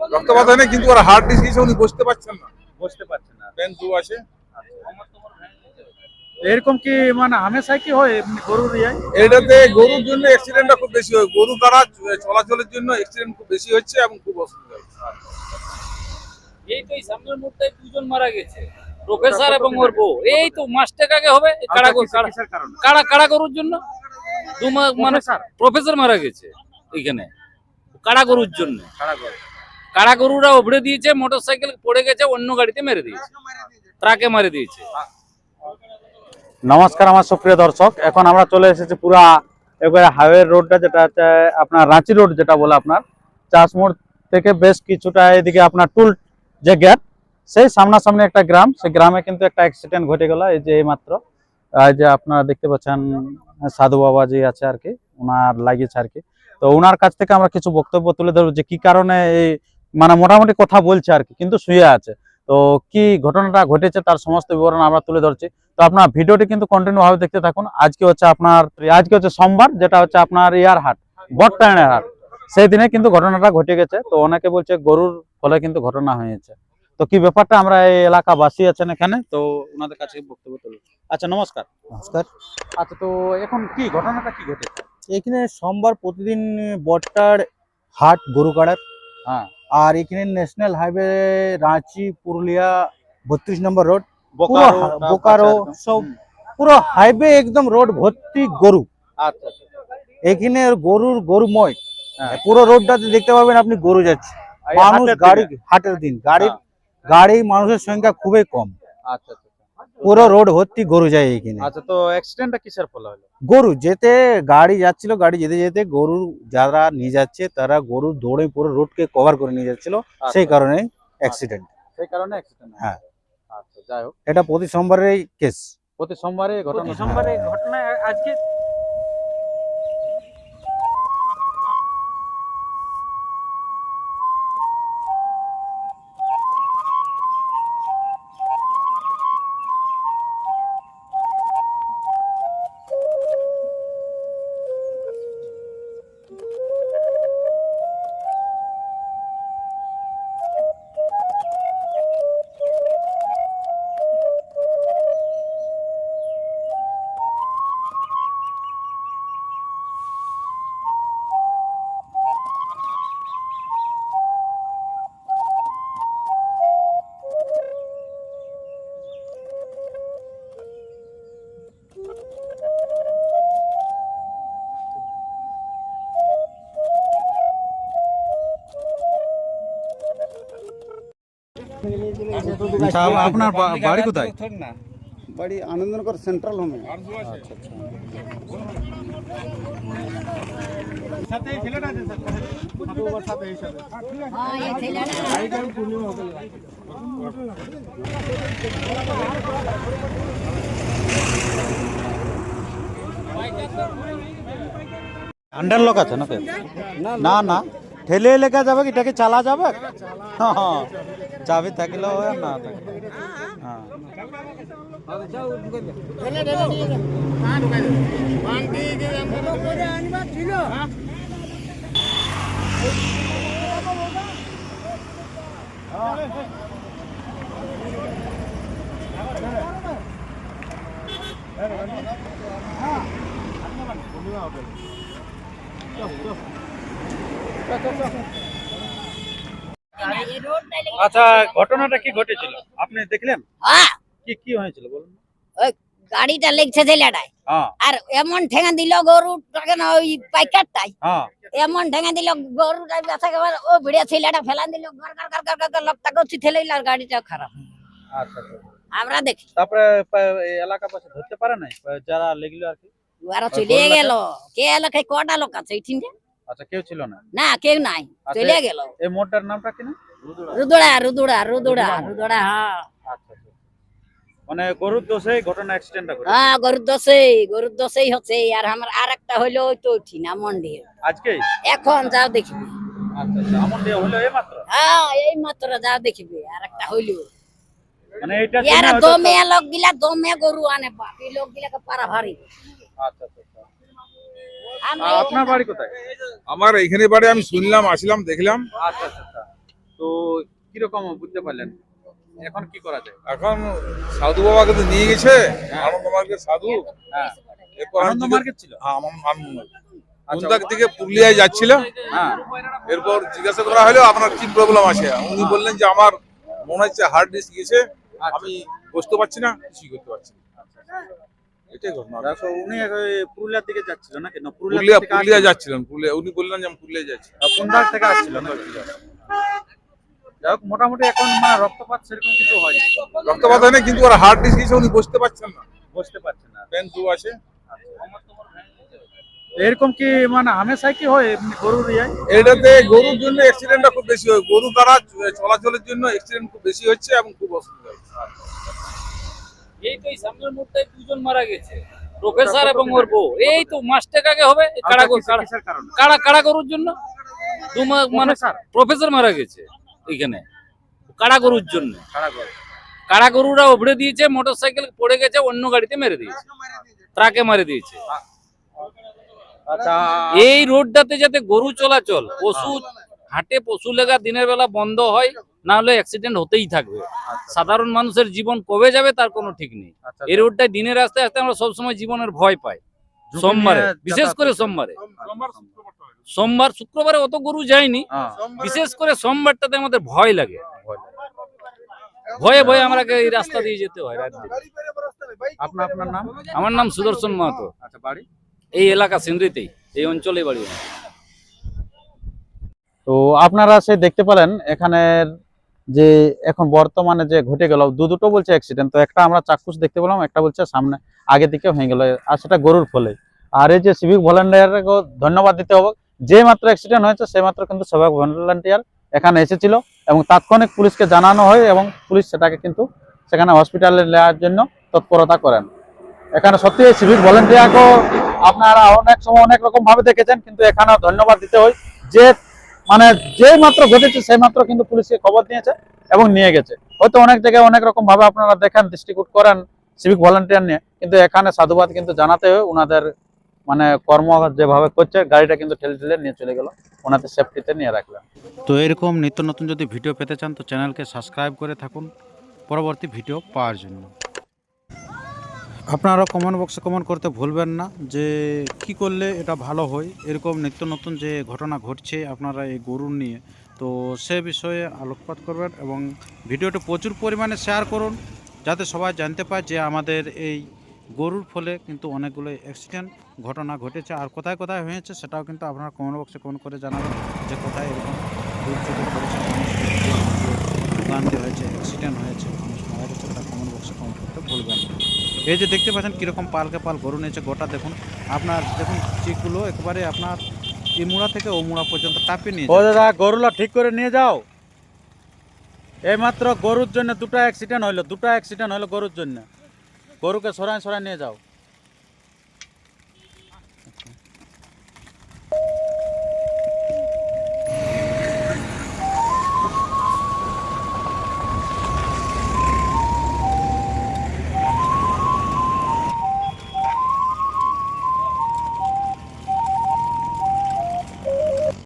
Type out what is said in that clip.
রক্তপাত হয় না কিন্তু ওর হার্ট ডিসিজ উনি বসতে পারছেন না। বুঝতে পারছি না। পেন জু আছে। এরকম কি মানে হামেশাই কি হয়? এমনি গরুর ইয়ায়? এটাতে গরুর জন্য অ্যাক্সিডেন্টটা খুব বেশি হয়। গরু দ্বারা চলাচলের জন্য অ্যাক্সিডেন্ট খুব বেশি হচ্ছে এবং খুব অসুবিধা হচ্ছে। এই তো এই সামনের মুহূর্তে দুজন মারা গেছে। প্রফেসর এবং ওর বউ। এই তো মাস টাকা আগে হবে কাড়া গরু কাড়া- কাড়া কাড়া গরুর জন্য? দু মা- মানে Professor? প্রফেসর মারা গেছে এইখানে কাড়া গরুর জন্য। কারা গরু কাড়া গরুরা ওভরে দিয়েছে মোটর সাইকেল পড়ে গেছে, অন্য গাড়িতে মেরে দিয়েছে। ট্রাকে মেরে দিয়েছে। নমস্কার আমার সুপ্রিয় দর্শক, এখন আমরা চলে এসেছি পুরা একবারে হাইওয়ে রোডটা যেটা আপনার রাঁচি রোড যেটা বলে আপনার। চাষমোড় থেকে বেশ কিছুটা এদিকে আপনার টুল যে গেট সেই সামনাসামনি একটা গ্রাম, সেই গ্রামে কিন্তু একটা অ্যাক্সিডেন্ট ঘটে গেল, এই যে এই মাত্র এই যে আপনারা দেখতে পাচ্ছেন, সাধু বাবা যে আছে আর কি, ওনার লাগিয়েছে আর কি। তো ওনার কাছ থেকে আমরা কিছু বক্তব্য তুলে ধরবো যে কি কারণে এই মানে মোটামুটি কথা বলছে আর কি কিন্তু শুয়ে আছে। তো কি ঘটনাটা ঘটেছে তার সমস্ত বিবরণ আমরা তুলে ধরছি। তো আপনার ভিডিওটি কিন্তু কন্টিনিউ ভাবে দেখতে থাকুন। আজকে হচ্ছে আপনার আজকে হচ্ছে সোমবার যেটা হচ্ছে আপনার ইয়ার হাট বটটায়নের হাট। সেই দিনে কিন্তু ঘটনাটা ঘটে গেছে। তো অনেকে বলছে গরুর ফলে কিন্তু ঘটনা হয়েছে। তো কি ব্যাপারটা আমরা এই এলাকাবাসী আছেন এখানে? তো ওনাদের কাছে বক্তব্য তুলব। আচ্ছা নমস্কার। নমস্কার। আচ্ছা তো এখন কি ঘটনাটা কি ঘটেছে? এখানে সোমবার প্রতিদিন বটটার হাট গরুকাড়ার। হ্যাঁ। আর এখানে ন্যাশনাল হাইওয়ে রাঁচি পুরুলিয়া বত্রিশ নম্বর রোড বোকারো সব পুরো হাইওয়ে একদম রোড ভর্তি গরু। আচ্ছা আচ্ছা। এখানে গরুর গরুময়। ময় পুরো রোডটাতে দেখতে পাবেন আপনি গরু যাচ্ছে। মানুষ গাড়ি হাটের দিন। গাড়ি হ্যাঁ। গাড়ি মানুষের সংখ্যা খুবই কম। আচ্ছা আচ্ছা। পুরো রোড ভর্তি গরু যায় এখানে আচ্ছা তো অ্যাক্সিডেন্টটা কিসের ফলে হলো? গরু যেতে গাড়ি যাচ্ছিল গাড়ি যেতে যেতে গরু যারা নিয়ে যাচ্ছে তারা গরু দৌড়ে পুরো রোডকে কভার করে নিয়ে যাচ্ছিল। সেই কারণে অ্যাক্সিডেন্ট সেই কারণে অ্যাক্সিডেন্ট হ্যাঁ। আচ্ছা যাই হোক। এটা প্রতি সোমবারের কেস প্রতি সোমবারে ঘটনা। ঘটনা সোমবারে ঘটনা আজকে আচ্ছা, আচ্ছা আপনার বাড়ি কোথায়? বাড়ি আনন্দনগর সেন্ট্রাল হোমে। আচ্ছা, আচ্ছা। আন্ডার লক আছে না না না। ঠেলে লেখা যাবে এটাকে চালা যাবে? হ্যাঁ।, হ্যাঁ। চাবি থাকলে হয় আর না থাকলে হ্যাঁ আচ্ছা ঘটনাটা কি ঘটেছিল? আপনি দেখলেন? হ্যাঁ। কি কি হয়েছিল বলুন ওই গাড়িটা লেগছে ছেলেটাই হ্যাঁ। আর এমন ঠেঙা দিল গরুটাকে না ওই পাইকারটাই হ্যাঁ। এমন ঠেঙা দিল গরুটা ব্যথা ও ভিড়িয়া ছেলেটা ফেলান দিল গর গর আর গাড়িটা খারাপ। আচ্ছা আচ্ছা। আমরা দেখি। তারপরে এলাকা পাশে ধরতে পারে নাই? যারা লেগলো আর কি? ওরা চলে গেল। কে এলো কে কটা লোক আছে আচ্ছা কেউ ছিল না? না কেউ নাই। আচ্ছা, চলে গেল। এই মোড়টার নামটা কি না? রুদুড়া। রুদুড়া রুদুড়া রুদুড়া হ্যাঁ। আচ্ছা আচ্ছা। মানে গরুর দোষে ঘটনা অ্যাক্সিডেন্টটা ঘটে। হ্যাঁ গরুর দোষেই গরুর দোষেই হচ্ছে আর আমার আর একটা হইল ওই তো মন্দির আজকে এখন যাও দেখবি। আচ্ছা আচ্ছা। এই মাত্র? হ্যাঁ এই মাত্র যাও দেখবি আর একটা হইল। মানে এইটা ইয়ারা দমে লোক গিলা দমে গরু আনে বাপ। লোক গিলাকে পারা ভারী। আচ্ছা আচ্ছা আচ্ছা। আপনার বাড়ি কোথায়? আমার এখানে বাড়ি আমি শুনলাম আসলাম দেখলাম। আচ্ছা আচ্ছা। তো কীরকম বুঝতে পারলেন? এখন কি করা যায়? এখন সাধু বাবাকে তো নিয়ে গেছে আনন্দ মার্গের সাধু। হ্যাঁ। আমি আনন্দ মার্কেট ছিল? হ্যাঁ, আনন্দ মার্কেট। থেকে পুরুলিয়ায় যাচ্ছিল হ্যাঁ। এরপর জিজ্ঞাসা করা হলো আপনার কি প্রবলেম আছে? উনি বললেন যে আমার মনে হচ্ছে হার্ড ডিস্ক গেছে আমি বসতে পারছি না কিছুই করতে পারছি না। এটাই ঘটনা। উনি পুরুলিয়ার দিকে যাচ্ছিল না পুরুলিয়া পুরুলিয়া যাচ্ছিলেন পুরুলিয়া উনি বললেন যে আমি পুরুলিয়া যাচ্ছি। আর থেকে আসছিল না যাই হোক মোটামুটি এখন মানে রক্তপাত সেরকম কিছু হয় রক্তপাত হয় না কিন্তু ওর ডিস্ক গেছে উনি বসতে পারছেন না। বুঝতে পারছেন না। পেন টু আছে। এরকম কি মানে হামেশাই কি হয় এমনি গরুর ইয়ে? এটাতে গরুর জন্য অ্যাক্সিডেন্টটা খুব বেশি হয়। গরু দ্বারা চলাচলের জন্য অ্যাক্সিডেন্ট খুব বেশি হচ্ছে এবং খুব অসুবিধা হচ্ছে। এই তো এই সামনের মুহূর্তে দুজন মারা গেছে। প্রফেসর এবং ওর বউ। এই তো মাস টাকা আগে হবে কাড়া গরু কাড়া- কাড়া গরুর জন্য? দু মা- মানে? প্রফেসর মারা গেছে। এখানে। কাড়া গরুর জন্য। কাড়া গরুরা উবড়ে দিয়েছে মোটরসাইকেল পড়ে গেছে অন্য গাড়িতে মেরে দিয়েছে। ট্রাকে মেরে দিয়েছে। আচ্ছা। এই রোডটাতে যাতে গরু চলাচল পশু হাটে পশু লেগা দিনের বেলা বন্ধ হয় না হলে অ্যাক্সিডেন্ট হতেই থাকবে। সাধারণ মানুষের জীবন কবে যাবে তার কোনো ঠিক নেই। আচ্ছা, এই রোডটায় দিনের আস্তে আস্তে আমরা সবসময় জীবনের ভয় পাই। সোমবারে বিশেষ করে সোমবারে। সোমবার শুক্রবারে অত গরু যায়নি। হ্যাঁ, বিশেষ করে সোমবারটাতে আমাদের ভয় লাগে। ভয়ে ভয়ে আমরা এই রাস্তা দিয়ে যেতে হয় আপনার আপনার নাম? আমার নাম সুদর্শন মাহাতো। আচ্ছা বাড়ি? এই এলাকা সিন্দ্রিতেই এই অঞ্চলে বাড়ি তো আপনারা সে দেখতে পেলেন এখানের যে এখন বর্তমানে যে ঘটে গেল দু দুটো বলছে অ্যাক্সিডেন্ট তো একটা আমরা চাক্ষুষ দেখতে পেলাম একটা বলছে সামনে আগে দিকে হয়ে গেল আর সেটা গরুর ফলে। আর এই যে সিভিক ভলেন্টিয়ারকে ধন্যবাদ দিতে হবে যে মাত্র অ্যাক্সিডেন্ট হয়েছে, সে মাত্র কিন্তু সবাই ভলেন্টিয়ার এখানে এসেছিল এবং তাৎক্ষণিক পুলিশকে জানানো হয় এবং পুলিশ সেটাকে কিন্তু সেখানে হসপিটালে নেওয়ার জন্য তৎপরতা করেন। এখানে সত্যি এই সিভিক ভলেন্টিয়ারকেও আপনারা অনেক সময় অনেক রকম ভাবে দেখেছেন, কিন্তু এখানে ধন্যবাদ দিতে হয়। যে মানে যে মাত্র ঘটেছে, সেই মাত্র কিন্তু পুলিশকে খবর দিয়েছে এবং নিয়ে গেছে। হয়তো অনেক জায়গায় অনেক রকম ভাবে আপনারা দেখেন ডিস্ট্রিবিউট করেন সিভিক ভলেন্টিয়ার নিয়ে, কিন্তু এখানে সাধুবাদ কিন্তু জানাতে হয় ওনাদের মানে কর্ম যেভাবে করছে, গাড়িটা কিন্তু ঠেলে ঠেলে নিয়ে চলে গেল। ওনাদের সেফটিতে নিয়ে রাখলেন তো এরকম নিত্য নতুন যদি ভিডিও পেতে চান, তো চ্যানেলকে সাবস্ক্রাইব করে থাকুন। পরবর্তী ভিডিও পাওয়ার জন্য। আপনারা কমেন্ট বক্সে কমেন্ট করতে ভুলবেন না যে কি করলে এটা ভালো হয়। এরকম নিত্য নতুন যে ঘটনা ঘটছে আপনারা এই গরুর নিয়ে, তো সে বিষয়ে আলোকপাত করবেন এবং ভিডিওটা প্রচুর পরিমাণে শেয়ার করুন। যাতে সবাই জানতে পায় যে আমাদের এই গরুর ফলে কিন্তু অনেকগুলো অ্যাক্সিডেন্ট ঘটনা ঘটেছে। আর কোথায় কোথায় হয়েছে সেটাও কিন্তু আপনারা কমেন্ট বক্সে কমেন্ট করে জানাবেন যে কোথায় এরকম দুর্যোগে পড়েছে মানুষ হয়েছে অ্যাক্সিডেন্ট হয়েছে মানুষ মারা গেছে সেটা কমেন্ট বক্সে কমেন্ট করতে ভুলবেন না। এই যে দেখতে পাচ্ছেন কীরকম পালকে পাল গরু নিয়েছে গোটা দেখুন। আপনার দেখুন চিকগুলো একবারে আপনার এই মুড়া থেকে ও মুড়া পর্যন্ত টাপিয়ে নিয়ে ও দাদা গরুলা ঠিক করে নিয়ে যাও। এইমাত্র গরুর জন্য দুটো অ্যাক্সিডেন্ট হইল দুটো অ্যাক্সিডেন্ট হইল গরুর জন্য। গরুকে সরাই সরাই নিয়ে যাও।